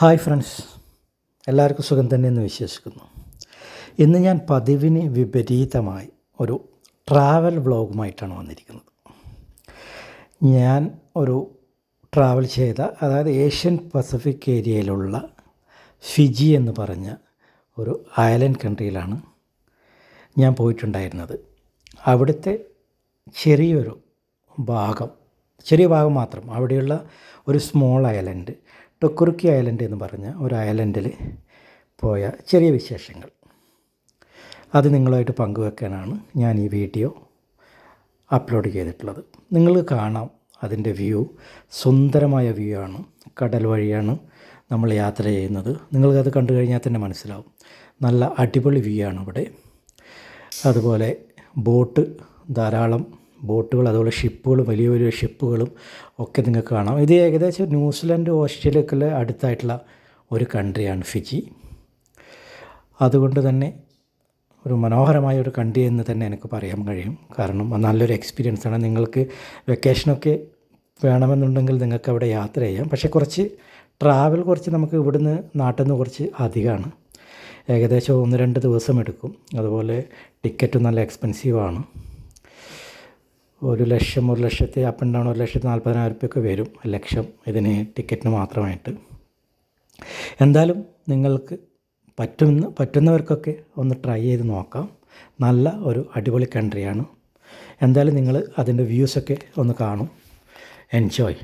Hi friends. എല്ലാവർക്കും സുഖം തന്നെയെന്ന് വിശ്വസിക്കുന്നു. ഇന്ന് ഞാൻ പതിവിന് വിപരീതമായി ഒരു ട്രാവൽ വ്ളോഗുമായിട്ടാണ് വന്നിരിക്കുന്നത്. ഞാൻ ഒരു ട്രാവൽ ചെയ്ത അതായത് ഏഷ്യൻ പസഫിക് ഏരിയയിലുള്ള ഫിജി എന്ന് പറഞ്ഞ ഒരു അയലൻഡ് കൺട്രിയിലാണ് ഞാൻ പോയിട്ടുണ്ടായിരുന്നത്. അവിടുത്തെ ചെറിയൊരു ഭാഗം ചെറിയ ഭാഗം മാത്രം അവിടെയുള്ള ഒരു സ്മോൾ ഐലൻഡ് ടൊക്കുറുക്കി ഐലൻഡ് എന്ന് പറഞ്ഞ ഒരു ഐലൻഡിൽ പോയ ചെറിയ വിശേഷങ്ങൾ. അത് നിങ്ങളുമായിട്ട് പങ്കുവെക്കാനാണ് ഞാൻ ഈ വീഡിയോ അപ്ലോഡ് ചെയ്തിട്ടുള്ളത്. നിങ്ങൾ കാണാം അതിന്റെ വ്യൂ. സുന്ദരമായ വ്യൂ ആണ്. കടൽ വഴിയാണ് നമ്മൾ യാത്ര ചെയ്യുന്നത്. നിങ്ങൾക്കത് കണ്ടു കഴിഞ്ഞാൽ തന്നെ മനസ്സിലാവും. നല്ല അടിപൊളി വ്യൂ ആണ് ഇവിടെ. അതുപോലെ ബോട്ട് ധാരാളം ബോട്ടുകൾ അതുപോലെ ഷിപ്പുകൾ വലിയ വലിയ ഷിപ്പുകളും ഒക്കെ നിങ്ങൾക്ക് കാണാം. ഇത് ഏകദേശം ന്യൂസിലൻഡ് ഓസ്ട്രേലിയക്കുള്ള അടുത്തായിട്ടുള്ള ഒരു കൺട്രിയാണ് ഫിജി. അതുകൊണ്ട് തന്നെ ഒരു മനോഹരമായ ഒരു കൺട്രി എന്ന് തന്നെ എനിക്ക് പറയാൻ കഴിയും. കാരണം നല്ലൊരു എക്സ്പീരിയൻസ് ആണ്. നിങ്ങൾക്ക് വെക്കേഷനൊക്കെ വേണമെന്നുണ്ടെങ്കിൽ നിങ്ങൾക്ക് അവിടെ യാത്ര ചെയ്യാം. പക്ഷേ കുറച്ച് ട്രാവൽ കുറച്ച് നമുക്ക് ഇവിടുന്ന് നാട്ടിൽ നിന്ന് കുറച്ച് അധികമാണ്. ഏകദേശം ഒന്ന് രണ്ട് ദിവസം എടുക്കും. അതുപോലെ ടിക്കറ്റും നല്ല എക്സ്പെൻസീവാണ് ഒരു ലക്ഷം ഒരു ലക്ഷത്തി അപ്പ് ആൻഡ് ഡൗൺ ഒരു ലക്ഷത്തി നാൽപ്പതിനായിരം റുപ്യൊക്കെ വരും ലക്ഷം ഇതിന് ടിക്കറ്റിന് മാത്രമായിട്ട്. എന്തായാലും നിങ്ങൾക്ക് പറ്റുന്ന പറ്റുന്നവർക്കൊക്കെ ഒന്ന് ട്രൈ ചെയ്ത് നോക്കാം. നല്ല ഒരു അടിപൊളി കൺട്രിയാണ് എന്തായാലും നിങ്ങൾ അതിന്റെ വ്യൂസൊക്കെ ഒന്ന് കാണും. Enjoy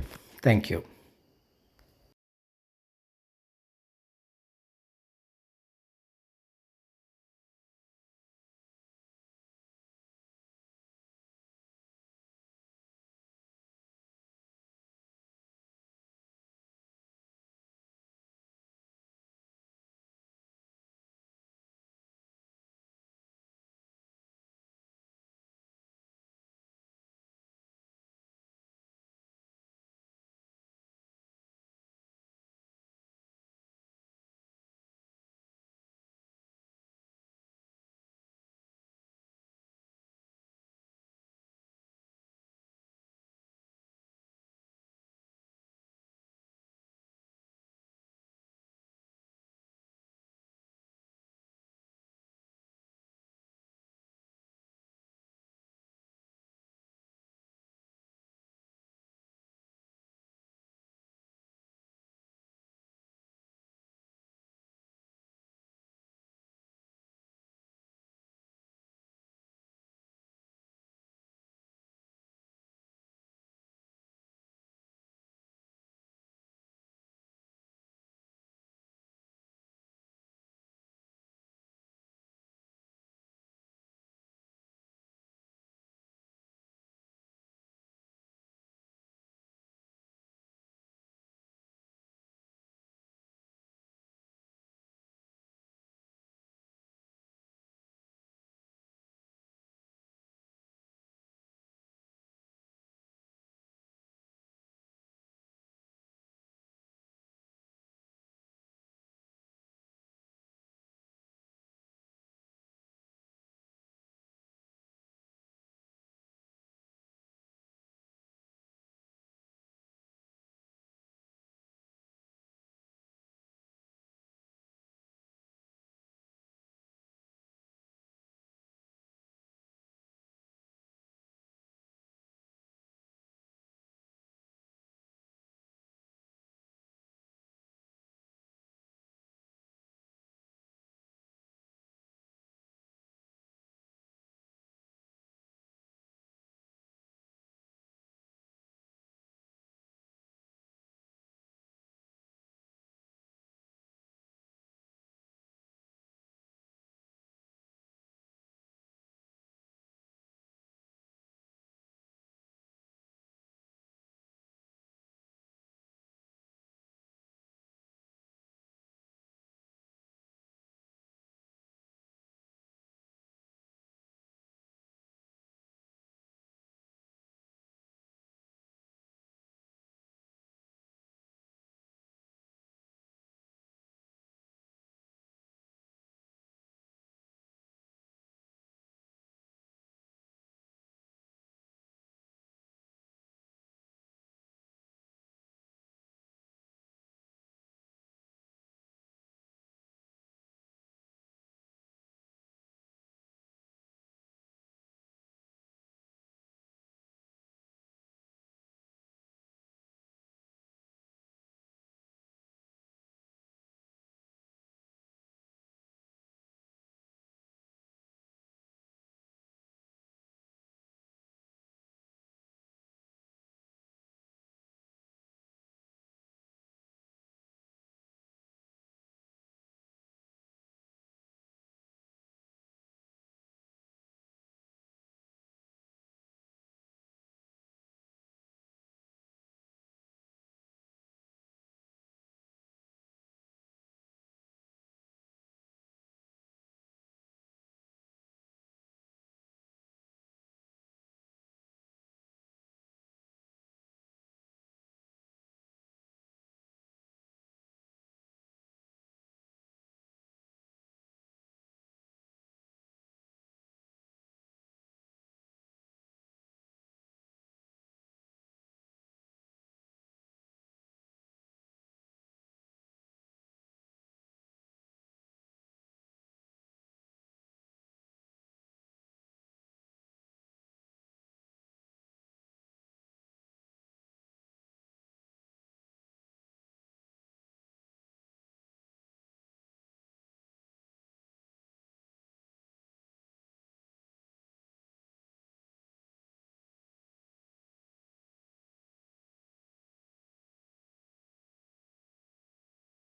thank